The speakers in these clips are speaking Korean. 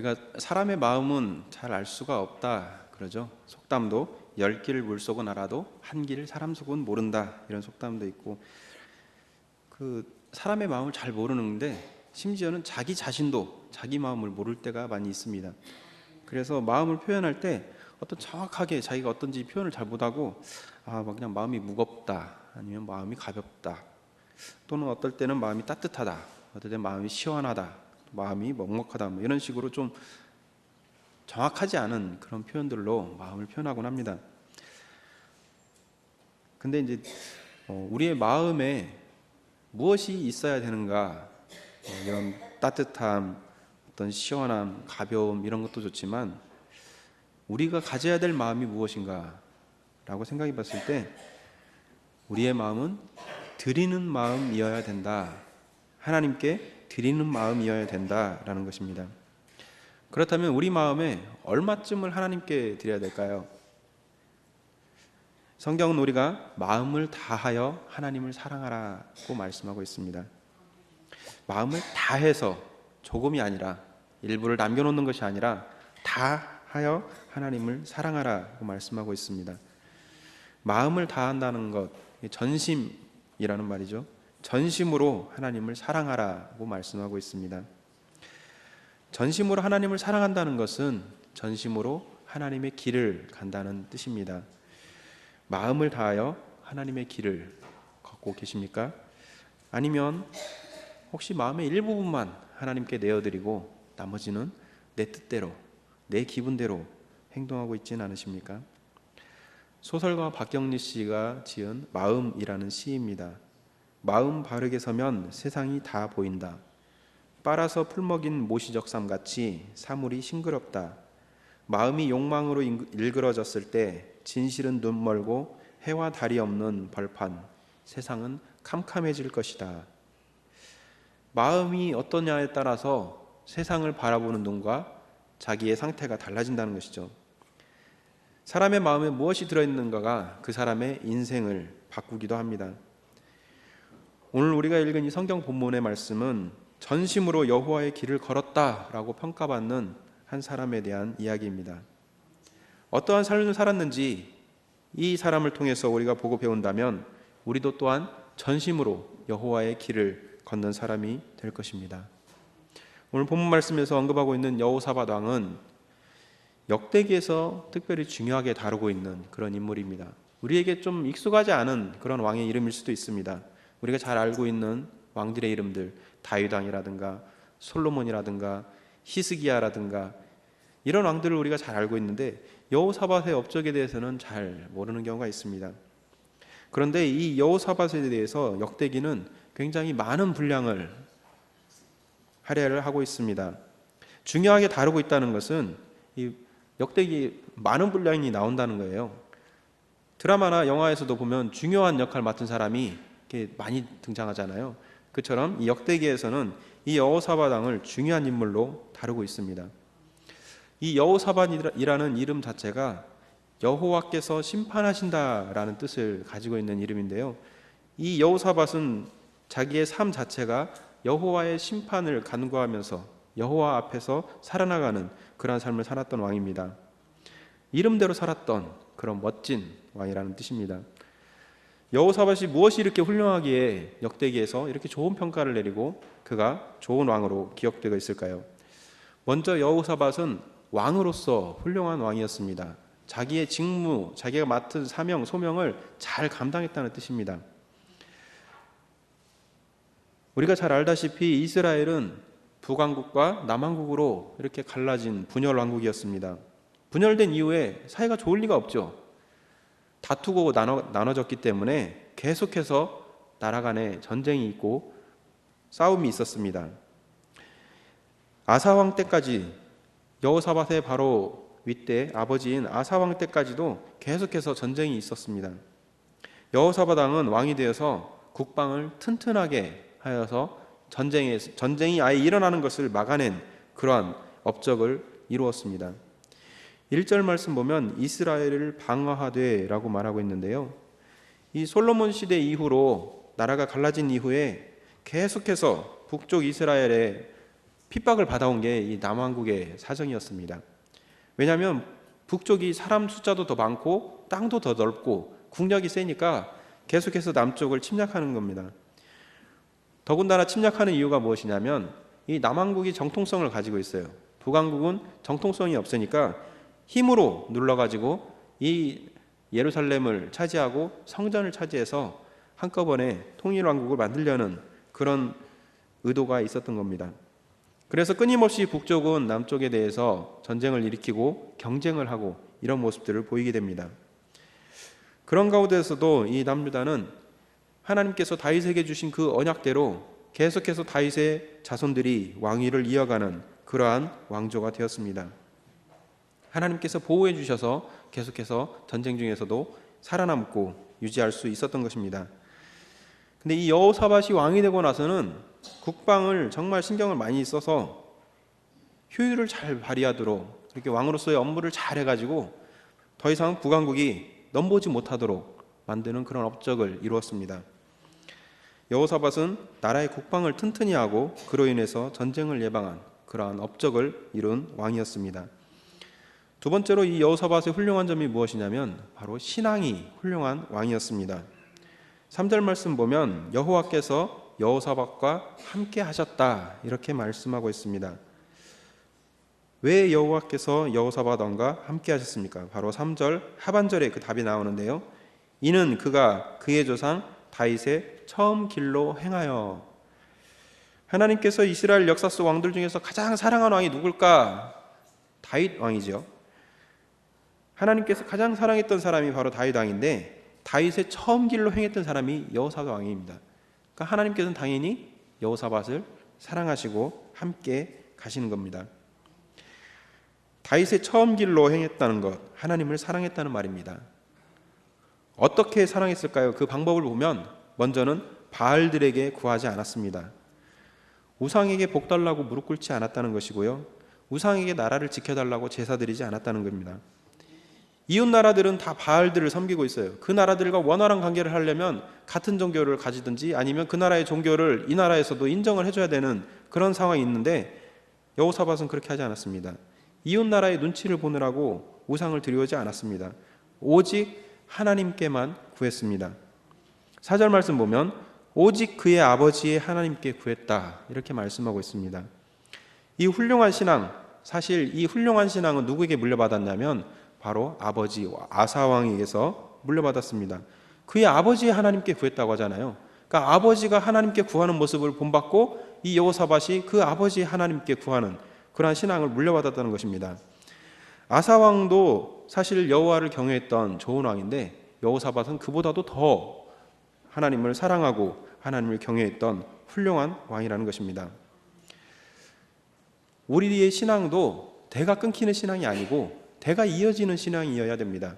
어, 우리가 사람의 마음은 잘 알 수가 없다 그러죠. 속담도 열길 물속은 알아도 한길 사람 속은 모른다 이런 속담도 있고 그 사람의 마음을 잘 모르는데 심지어는 자기 자신도 자기 마음을 모를 때가 많이 있습니다. 그래서 마음을 표현할 때 어떤 정확하게 자기가 어떤지 표현을 잘 못하고 아, 뭐 그냥 마음이 무겁다 아니면 마음이 가볍다 또는 어떨 때는 마음이 따뜻하다 어떨 때는 마음이 시원하다 마음이 먹먹하다 뭐 이런 식으로 좀 정확하지 않은 그런 표현들로 마음을 표현하곤 합니다. 근데 이제 어, 우리의 마음에 무엇이 있어야 되는가 어, 이런 따뜻함, 어떤 시원함, 가벼움 이런 것도 좋지만 우리가 가져야 될 마음이 무엇인가라고 생각해 봤을 때 우리의 마음은 드리는 마음이어야 된다. 하나님께 드리는 마음이어야 된다라는 것입니다. 그렇다면 우리 마음에 얼마쯤을 하나님께 드려야 될까요? 성경은 우리가 마음을 다하여 하나님을 사랑하라고 말씀하고 있습니다. 마음을 다해서 조금이 아니라 일부를 남겨놓는 것이 아니라 다하여 하나님을 사랑하라고 말씀하고 있습니다. 마음을 다한다는 것, 전심이라는 말이죠. 전심으로 하나님을 사랑하라고 말씀하고 있습니다. 전심으로 하나님을 사랑한다는 것은 전심으로 하나님의 길을 간다는 뜻입니다. 마음을 다하여 하나님의 길을 걷고 계십니까? 아니면 혹시 마음의 일부분만 하나님께 내어드리고 나머지는 내 뜻대로, 내 기분대로 행동하고 있지는 않으십니까? 소설가 박경리 씨가 지은 마음이라는 시입니다. 마음 바르게 서면 세상이 다 보인다. 빨아서 풀먹인 모시적삼 같이 사물이 싱그럽다. 마음이 욕망으로 일그러졌을 때 진실은 눈 멀고 해와 달이 없는 벌판. 세상은 캄캄해질 것이다. 마음이 어떠냐에 따라서 세상을 바라보는 눈과 자기의 상태가 달라진다는 것이죠. 사람의 마음에 무엇이 들어있는가가 그 사람의 인생을 바꾸기도 합니다. 오늘 우리가 읽은 이 성경 본문의 말씀은 전심으로 여호와의 길을 걸었다라고 평가받는 한 사람에 대한 이야기입니다. 어떠한 삶을 살았는지 이 사람을 통해서 우리가 보고 배운다면 우리도 또한 전심으로 여호와의 길을 걷는 사람이 될 것입니다. 오늘 본문 말씀에서 언급하고 있는 여호사밧 왕은 역대기에서 특별히 중요하게 다루고 있는 그런 인물입니다. 우리에게 좀 익숙하지 않은 그런 왕의 이름일 수도 있습니다. 우리가 잘 알고 있는 왕들의 이름들 다윗 왕이라든가 솔로몬이라든가 히스기야라든가 이런 왕들을 우리가 잘 알고 있는데 여호사밧의 업적에 대해서는 잘 모르는 경우가 있습니다. 그런데 이 여호사밧에 대해서 역대기는 굉장히 많은 분량을 할애를 하고 있습니다. 중요하게 다루고 있다는 것은 이 역대기 많은 분량이 나온다는 거예요. 드라마나 영화에서도 보면 중요한 역할 맡은 사람이 많이 등장하잖아요. 그처럼 이 역대기에서는 이 여호사밧왕을 중요한 인물로 다루고 있습니다. 이 여호사밧이라는 이름 자체가 여호와께서 심판하신다라는 뜻을 가지고 있는 이름인데요. 이 여호사밧은 자기의 삶 자체가 여호와의 심판을 간구하면서 여호와 앞에서 살아나가는 그러한 삶을 살았던 왕입니다. 이름대로 살았던 그런 멋진 왕이라는 뜻입니다. 여호사밧이 무엇이 이렇게 훌륭하기에 역대기에서 이렇게 좋은 평가를 내리고 그가 좋은 왕으로 기억되고 있을까요? 먼저 여호사밧은 왕으로서 훌륭한 왕이었습니다. 자기의 직무, 자기가 맡은 사명, 소명을 잘 감당했다는 뜻입니다. 우리가 잘 알다시피 이스라엘은 북왕국과 남왕국으로 이렇게 갈라진 분열 왕국이었습니다. 분열된 이후에 사이가 좋을 리가 없죠. 다투고 나눠, 나눠졌기 때문에 계속해서 나라 간에 전쟁이 있고 싸움이 있었습니다. 아사왕 때까지 여호사밧의 바로 윗대 아버지인 아사왕 때까지도 계속해서 전쟁이 있었습니다. 여호사밧 왕은 왕이 되어서 국방을 튼튼하게 하여서 전쟁에 전쟁이 아예 일어나는 것을 막아낸 그러한 업적을 이루었습니다. 1절 말씀 보면 이스라엘을 방어하되라고 말하고 있는데요. 이 솔로몬 시대 이후로 나라가 갈라진 이후에 계속해서 북쪽 이스라엘에 핍박을 받아온 게 이 남왕국의 사정이었습니다. 왜냐하면 북쪽이 사람 숫자도 더 많고 땅도 더 넓고 국력이 세니까 계속해서 남쪽을 침략하는 겁니다. 더군다나 침략하는 이유가 무엇이냐면 이 남왕국이 정통성을 가지고 있어요. 북왕국은 정통성이 없으니까 힘으로 눌러가지고 이 예루살렘을 차지하고 성전을 차지해서 한꺼번에 통일왕국을 만들려는 그런 의도가 있었던 겁니다. 그래서 끊임없이 북쪽은 남쪽에 대해서 전쟁을 일으키고 경쟁을 하고 이런 모습들을 보이게 됩니다. 그런 가운데서도 이 남유다는 하나님께서 다윗에게 주신 그 언약대로 계속해서 다윗의 자손들이 왕위를 이어가는 그러한 왕조가 되었습니다. 하나님께서 보호해 주셔서 계속해서 전쟁 중에서도 살아남고 유지할 수 있었던 것입니다. 근데 이 여호사밧이 왕이 되고 나서는 국방을 정말 신경을 많이 써서 효율을 잘 발휘하도록 이렇게 왕으로서의 업무를 잘 해가지고 더 이상 북왕국이 넘보지 못하도록 만드는 그런 업적을 이루었습니다. 여호사밧은 나라의 국방을 튼튼히 하고 그로 인해서 전쟁을 예방한 그러한 업적을 이룬 왕이었습니다. 두 번째로 이 여호사밧의 훌륭한 점이 무엇이냐면 바로 신앙이 훌륭한 왕이었습니다. 3절 말씀 보면 여호와께서 여호사밧과 함께 하셨다 이렇게 말씀하고 있습니다. 왜 여호와께서 여호사밧 왕과 함께 하셨습니까? 바로 3절 하반절에 그 답이 나오는데요. 이는 그가 그의 조상 다윗의 처음 길로 행하여 하나님께서 이스라엘 역사 속 왕들 중에서 가장 사랑하는 왕이 누굴까? 다윗 왕이죠. 하나님께서 가장 사랑했던 사람이 바로 다윗 왕인데 다윗의 처음 길로 행했던 사람이 여호사밧 왕입니다. 그러니까 하나님께서는 당연히 여호사밧을 사랑하시고 함께 가시는 겁니다. 다윗의 처음 길로 행했다는 것, 하나님을 사랑했다는 말입니다. 어떻게 사랑했을까요? 그 방법을 보면 먼저는 바알들에게 구하지 않았습니다. 우상에게 복 달라고 무릎 꿇지 않았다는 것이고요. 우상에게 나라를 지켜달라고 제사 드리지 않았다는 겁니다. 이웃 나라들은 다 바알들을 섬기고 있어요. 그 나라들과 원활한 관계를 하려면 같은 종교를 가지든지 아니면 그 나라의 종교를 이 나라에서도 인정을 해줘야 되는 그런 상황이 있는데 여호사밧은 그렇게 하지 않았습니다. 이웃 나라의 눈치를 보느라고 우상을 드려오지 않았습니다. 오직 하나님께만 구했습니다. 사절 말씀 보면 오직 그의 아버지의 하나님께 구했다 이렇게 말씀하고 있습니다. 이 훌륭한 신앙 사실 이 훌륭한 신앙은 누구에게 물려받았냐면 바로 아버지 아사 왕에게서 물려받았습니다. 그의 아버지 하나님께 구했다고 하잖아요. 그러니까 아버지가 하나님께 구하는 모습을 본받고 이 여호사밧이 그 아버지 하나님께 구하는 그러한 신앙을 물려받았다는 것입니다. 아사 왕도 사실 여호와를 경외했던 좋은 왕인데 여호사밧은 그보다도 더 하나님을 사랑하고 하나님을 경외했던 훌륭한 왕이라는 것입니다. 우리의 신앙도 대가 끊기는 신앙이 아니고 대가 이어지는 신앙이어야 됩니다.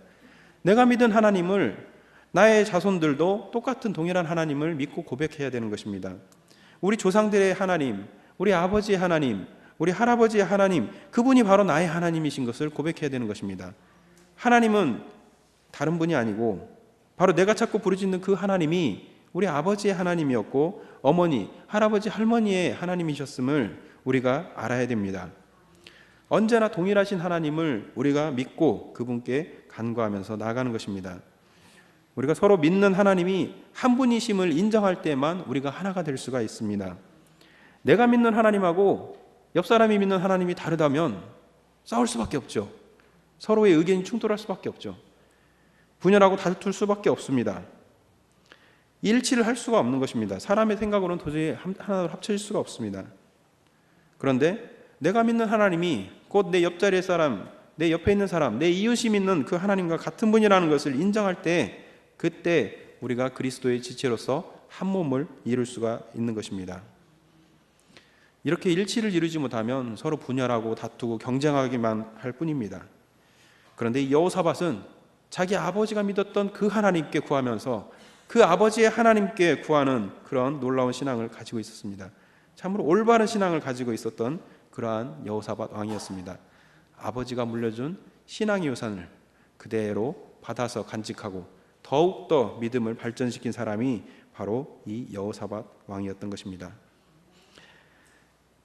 내가 믿은 하나님을 나의 자손들도 똑같은 동일한 하나님을 믿고 고백해야 되는 것입니다. 우리 조상들의 하나님, 우리 아버지의 하나님, 우리 할아버지의 하나님, 그분이 바로 나의 하나님이신 것을 고백해야 되는 것입니다. 하나님은 다른 분이 아니고 바로 내가 찾고 부르짖는 그 하나님이 우리 아버지의 하나님이었고 어머니, 할아버지, 할머니의 하나님이셨음을 우리가 알아야 됩니다. 언제나 동일하신 하나님을 우리가 믿고 그분께 간구하면서 나가는 것입니다. 우리가 서로 믿는 하나님이 한 분이심을 인정할 때만 우리가 하나가 될 수가 있습니다. 내가 믿는 하나님하고 옆 사람이 믿는 하나님이 다르다면 싸울 수밖에 없죠. 서로의 의견이 충돌할 수밖에 없죠. 분열하고 다툴 수밖에 없습니다. 일치를 할 수가 없는 것입니다. 사람의 생각으로는 도저히 하나로 합쳐질 수가 없습니다. 그런데 내가 믿는 하나님이 곧 내 옆자리의 사람, 내 옆에 있는 사람, 내 이웃이 믿는 그 하나님과 같은 분이라는 것을 인정할 때 그때 우리가 그리스도의 지체로서 한 몸을 이룰 수가 있는 것입니다. 이렇게 일치를 이루지 못하면 서로 분열하고 다투고 경쟁하기만 할 뿐입니다. 그런데 여호사밧은 자기 아버지가 믿었던 그 하나님께 구하면서 그 아버지의 하나님께 구하는 그런 놀라운 신앙을 가지고 있었습니다. 참으로 올바른 신앙을 가지고 있었던 그러한 여호사밧 왕이었습니다. 아버지가 물려준 신앙의 유산을 그대로 받아서 간직하고 더욱더 믿음을 발전시킨 사람이 바로 이 여호사밧 왕이었던 것입니다.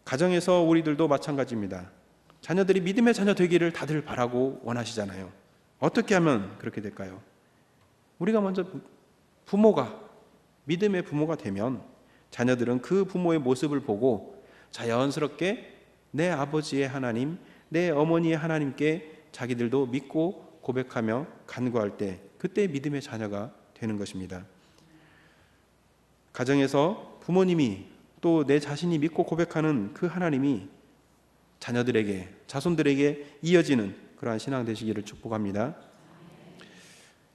가정에서 우리들도 마찬가지입니다. 자녀들이 믿음의 자녀 되기를 다들 바라고 원하시잖아요. 어떻게 하면 그렇게 될까요? 우리가 먼저 부모가 믿음의 부모가 되면 자녀들은 그 부모의 모습을 보고 자연스럽게 내 아버지의 하나님, 내 어머니의 하나님께 자기들도 믿고 고백하며 간구할 때 그때 믿음의 자녀가 되는 것입니다. 가정에서 부모님이 또 내 자신이 믿고 고백하는 그 하나님이 자녀들에게 자손들에게 이어지는 그러한 신앙 되시기를 축복합니다.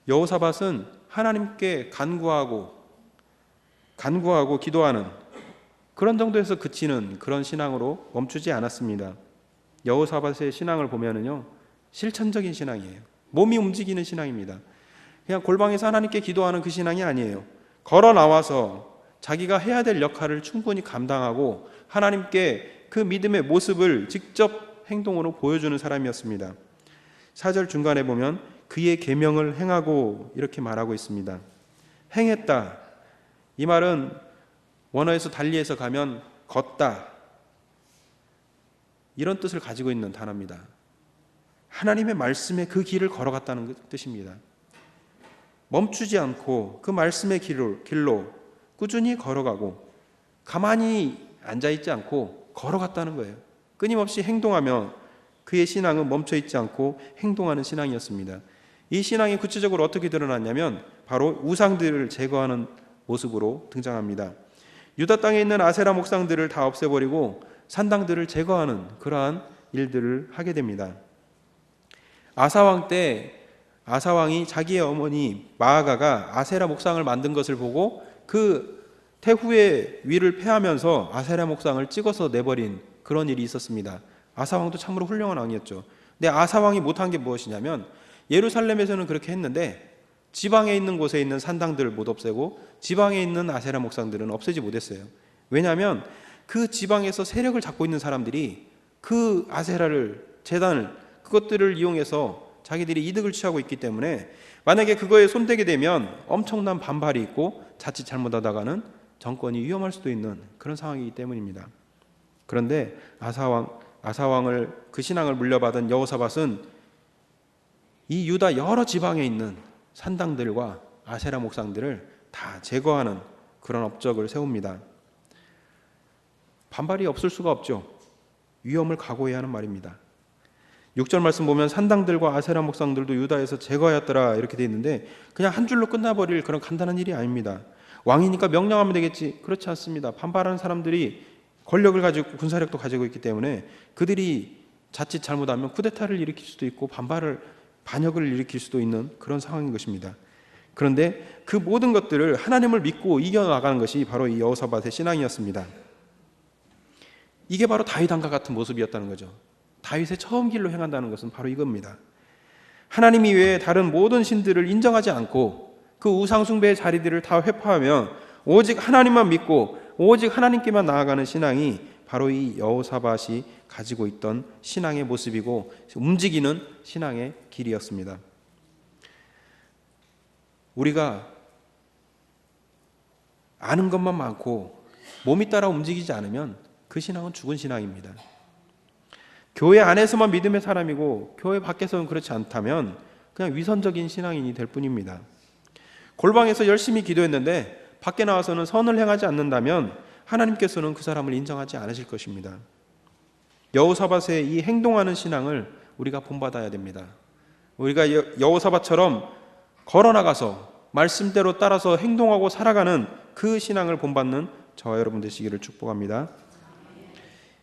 여호사밧은 하나님께 간구하고 간구하고 기도하는 그런 정도에서 그치는 그런 신앙으로 멈추지 않았습니다. 여호사밧의 신앙을 보면은요 실천적인 신앙이에요. 몸이 움직이는 신앙입니다. 그냥 골방에서 하나님께 기도하는 그 신앙이 아니에요. 걸어 나와서 자기가 해야 될 역할을 충분히 감당하고 하나님께 그 믿음의 모습을 직접 행동으로 보여주는 사람이었습니다. 4절 중간에 보면 그의 계명을 행하고 이렇게 말하고 있습니다. 행했다. 이 말은 원어에서 달리해서 가면 걷다. 이런 뜻을 가지고 있는 단어입니다. 하나님의 말씀에 그 길을 걸어갔다는 뜻입니다. 멈추지 않고 그 말씀의 길로, 길로 꾸준히 걸어가고 가만히 앉아 있지 않고 걸어갔다는 거예요. 끊임없이 행동하며 그의 신앙은 멈춰 있지 않고 행동하는 신앙이었습니다. 이 신앙이 구체적으로 어떻게 드러났냐면 바로 우상들을 제거하는 모습으로 등장합니다. 유다 땅에 있는 아세라 목상들을 다 없애버리고 산당들을 제거하는 그러한 일들을 하게 됩니다. 아사왕 때 아사왕이 자기의 어머니 마아가가 아세라 목상을 만든 것을 보고 그 태후의 위를 패하면서 아세라 목상을 찍어서 내버린 그런 일이 있었습니다. 아사왕도 참으로 훌륭한 왕이었죠. 근데 아사왕이 못한 게 무엇이냐면 예루살렘에서는 그렇게 했는데 지방에 있는 곳에 있는 산당들을 못 없애고 지방에 있는 아세라 목상들은 없애지 못했어요. 왜냐하면 그 지방에서 세력을 잡고 있는 사람들이 그 아세라를 재단을 그것들을 이용해서 자기들이 이득을 취하고 있기 때문에 만약에 그거에 손대게 되면 엄청난 반발이 있고 자칫 잘못하다가는 정권이 위험할 수도 있는 그런 상황이기 때문입니다. 그런데 아사왕 아사왕을 그 신앙을 물려받은 여호사밧은 이 유다 여러 지방에 있는 산당들과 아세라 목상들을 다 제거하는 그런 업적을 세웁니다. 반발이 없을 수가 없죠. 위험을 각오해야 하는 말입니다. 6절 말씀 보면 산당들과 아세라 목상들도 유다에서 제거하였더라 이렇게 돼 있는데 그냥 한 줄로 끝나버릴 그런 간단한 일이 아닙니다. 왕이니까 명령하면 되겠지. 그렇지 않습니다. 반발하는 사람들이 권력을 가지고 군사력도 가지고 있기 때문에 그들이 자칫 잘못하면 쿠데타를 일으킬 수도 있고 반발을 반역을 일으킬 수도 있는 그런 상황인 것입니다. 그런데 그 모든 것들을 하나님을 믿고 이겨나가는 것이 바로 이 여호사밧의 신앙이었습니다. 이게 바로 다윗 왕과 같은 모습이었다는 거죠. 다윗의 처음 길로 행한다는 것은 바로 이겁니다. 하나님 이외에 다른 모든 신들을 인정하지 않고 그 우상숭배의 자리들을 다 회파하며 오직 하나님만 믿고 오직 하나님께만 나아가는 신앙이 바로 이 여호사밧이 가지고 있던 신앙의 모습이고 움직이는 신앙의 길이었습니다. 우리가 아는 것만 많고 몸이 따라 움직이지 않으면 그 신앙은 죽은 신앙입니다. 교회 안에서만 믿음의 사람이고 교회 밖에서는 그렇지 않다면 그냥 위선적인 신앙인이 될 뿐입니다. 골방에서 열심히 기도했는데 밖에 나와서는 선을 행하지 않는다면 하나님께서는 그 사람을 인정하지 않으실 것입니다. 여호사밧의 이 행동하는 신앙을 우리가 본받아야 됩니다. 우리가 여호사밧처럼 걸어 나가서 말씀대로 따라서 행동하고 살아가는 그 신앙을 본받는 저와 여러분 되시기를 축복합니다.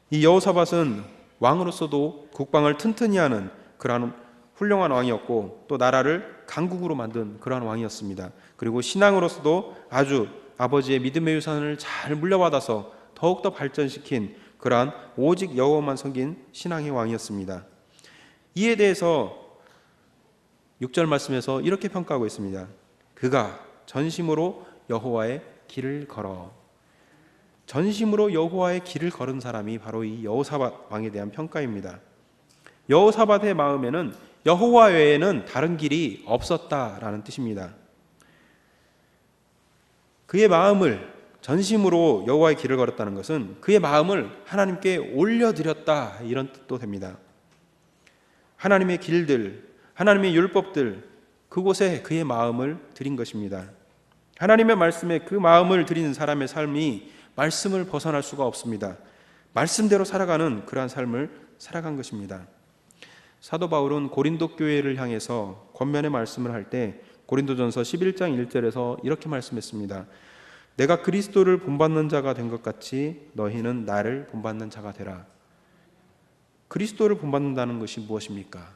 이 여호사밧은 왕으로서도 국방을 튼튼히 하는 그러한 훌륭한 왕이었고 또 나라를 강국으로 만든 그러한 왕이었습니다. 그리고 신앙으로서도 아주 아버지의 믿음의 유산을 잘 물려받아서 더욱더 발전시킨 그러한 오직 여호와만 섬긴 신앙의 왕이었습니다. 이에 대해서 6절 말씀에서 이렇게 평가하고 있습니다. 그가 전심으로 여호와의 길을 걸어 전심으로 여호와의 길을 걸은 사람이 바로 이 여호사밧 왕에 대한 평가입니다. 여호사밧의 마음에는 여호와 외에는 다른 길이 없었다라는 뜻입니다. 그의 마음을 전심으로 여호와의 길을 걸었다는 것은 그의 마음을 하나님께 올려드렸다 이런 뜻도 됩니다. 하나님의 길들, 하나님의 율법들 그곳에 그의 마음을 드린 것입니다. 하나님의 말씀에 그 마음을 드리는 사람의 삶이 말씀을 벗어날 수가 없습니다. 말씀대로 살아가는 그러한 삶을 살아간 것입니다. 사도 바울은 고린도 교회를 향해서 권면의 말씀을 할 때 고린도전서 11장 1절에서 이렇게 말씀했습니다. 내가 그리스도를 본받는 자가 된 것 같이 너희는 나를 본받는 자가 되라. 그리스도를 본받는다는 것이 무엇입니까?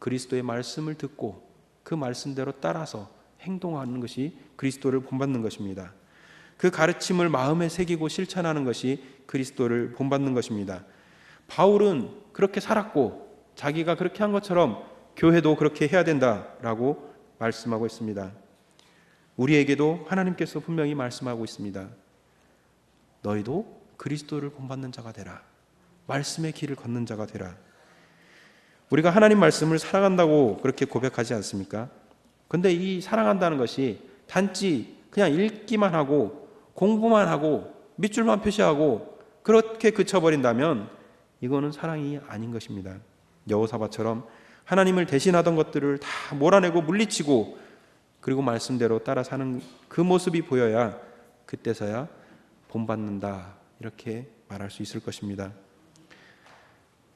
그리스도의 말씀을 듣고 그 말씀대로 따라서 행동하는 것이 그리스도를 본받는 것입니다. 그 가르침을 마음에 새기고 실천하는 것이 그리스도를 본받는 것입니다. 바울은 그렇게 살았고 자기가 그렇게 한 것처럼 교회도 그렇게 해야 된다라고 말씀하고 있습니다. 우리에게도 하나님께서 분명히 말씀하고 있습니다. 너희도 그리스도를 본받는 자가 되라. 말씀의 길을 걷는 자가 되라. 우리가 하나님 말씀을 사랑한다고 그렇게 고백하지 않습니까? 근데 이 사랑한다는 것이 단지 그냥 읽기만 하고 공부만 하고 밑줄만 표시하고 그렇게 그쳐버린다면 이거는 사랑이 아닌 것입니다. 여호사바처럼 하나님을 대신하던 것들을 다 몰아내고 물리치고 그리고 말씀대로 따라 사는 그 모습이 보여야 그때서야 본받는다 이렇게 말할 수 있을 것입니다.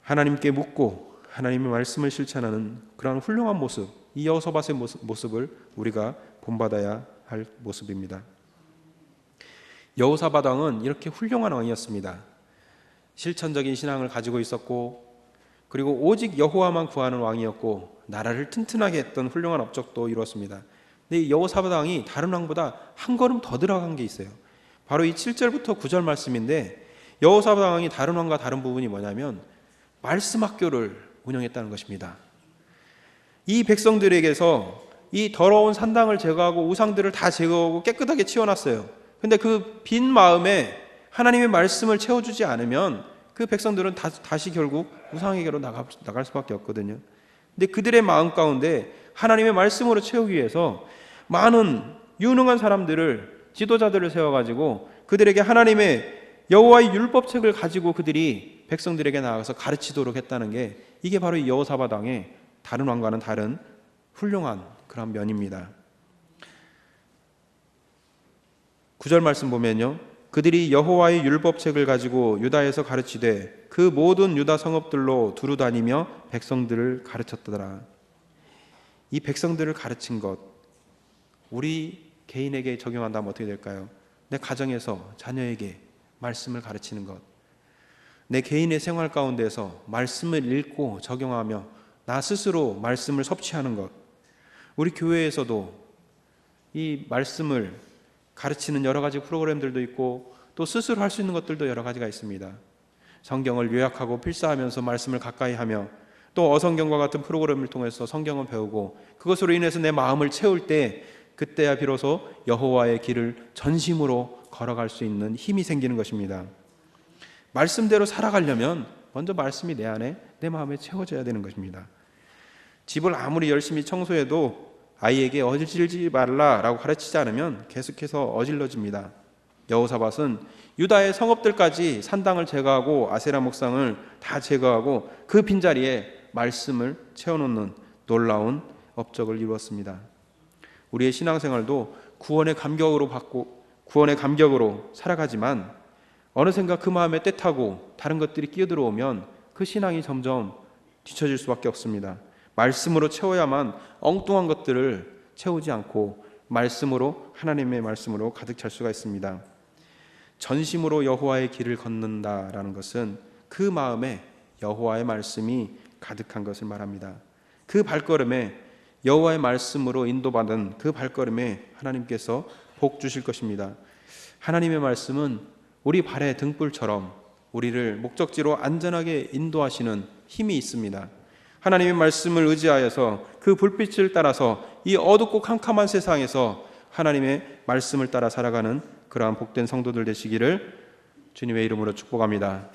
하나님께 묻고 하나님의 말씀을 실천하는 그러한 훌륭한 모습, 이 여호사밧의 모습, 을 우리가 본받아야 할 모습입니다. 여호사밧 왕은 이렇게 훌륭한 왕이었습니다. 실천적인 신앙을 가지고 있었고 그리고 오직 여호와만 구하는 왕이었고 나라를 튼튼하게 했던 훌륭한 업적도 이루었습니다. 근데 여호사밧 왕이 다른 왕보다 한 걸음 더 들어간 게 있어요. 바로 이 7절부터 9절 말씀인데 여호사밧 왕이 다른 왕과 다른 부분이 뭐냐면 말씀 학교를 운영했다는 것입니다. 이 백성들에게서 이 더러운 산당을 제거하고 우상들을 다 제거하고 깨끗하게 치워놨어요. 근데 그 빈 마음에 하나님의 말씀을 채워주지 않으면 그 백성들은 다, 시 결국 우상에게로 나가, 나갈 수밖에 없거든요. 근데 그들의 마음 가운데 하나님의 말씀으로 채우기 위해서 많은 유능한 사람들을 지도자들을 세워가지고 그들에게 하나님의 여호와의 율법책을 가지고 그들이 백성들에게 나가서 가르치도록 했다는 게 이게 바로 여호사바당의 다른 왕과는 다른 훌륭한 그런 면입니다. 구절 말씀 보면요. 그들이 여호와의 율법책을 가지고 유다에서 가르치되 그 모든 유다 성읍들로 두루 다니며 백성들을 가르쳤더라. 이 백성들을 가르친 것 우리 개인에게 적용한다면 어떻게 될까요? 내 가정에서 자녀에게 말씀을 가르치는 것. 내 개인의 생활 가운데서 말씀을 읽고 적용하며 나 스스로 말씀을 섭취하는 것. 우리 교회에서도 이 말씀을 가르치는 여러 가지 프로그램들도 있고 또 스스로 할 수 있는 것들도 여러 가지가 있습니다. 성경을 요약하고 필사하면서 말씀을 가까이 하며 또 어성경과 같은 프로그램을 통해서 성경을 배우고 그것으로 인해서 내 마음을 채울 때 그때야 비로소 여호와의 길을 전심으로 걸어갈 수 있는 힘이 생기는 것입니다. 말씀대로 살아가려면 먼저 말씀이 내 안에 내 마음에 채워져야 되는 것입니다. 집을 아무리 열심히 청소해도 아이에게 어질지 말라라고 가르치지 않으면 계속해서 어질러집니다. 여호사밧은 유다의 성읍들까지 산당을 제거하고 아세라 목상을 다 제거하고 그 빈자리에 말씀을 채워놓는 놀라운 업적을 이루었습니다. 우리의 신앙생활도 구원의 감격으로 받고 구원의 감격으로 살아가지만 어느샌가 그 마음에 때타고 다른 것들이 끼어들어오면 그 신앙이 점점 뒤처질 수밖에 없습니다. 말씀으로 채워야만 엉뚱한 것들을 채우지 않고 말씀으로 하나님의 말씀으로 가득 찰 수가 있습니다. 전심으로 여호와의 길을 걷는다라는 것은 그 마음에 여호와의 말씀이 가득한 것을 말합니다. 그 발걸음에 여호와의 말씀으로 인도받은 그 발걸음에 하나님께서 복 주실 것입니다. 하나님의 말씀은 우리 발의 등불처럼 우리를 목적지로 안전하게 인도하시는 힘이 있습니다. 하나님의 말씀을 의지하여서 그 불빛을 따라서 이 어둡고 캄캄한 세상에서 하나님의 말씀을 따라 살아가는 그러한 복된 성도들 되시기를 주님의 이름으로 축복합니다.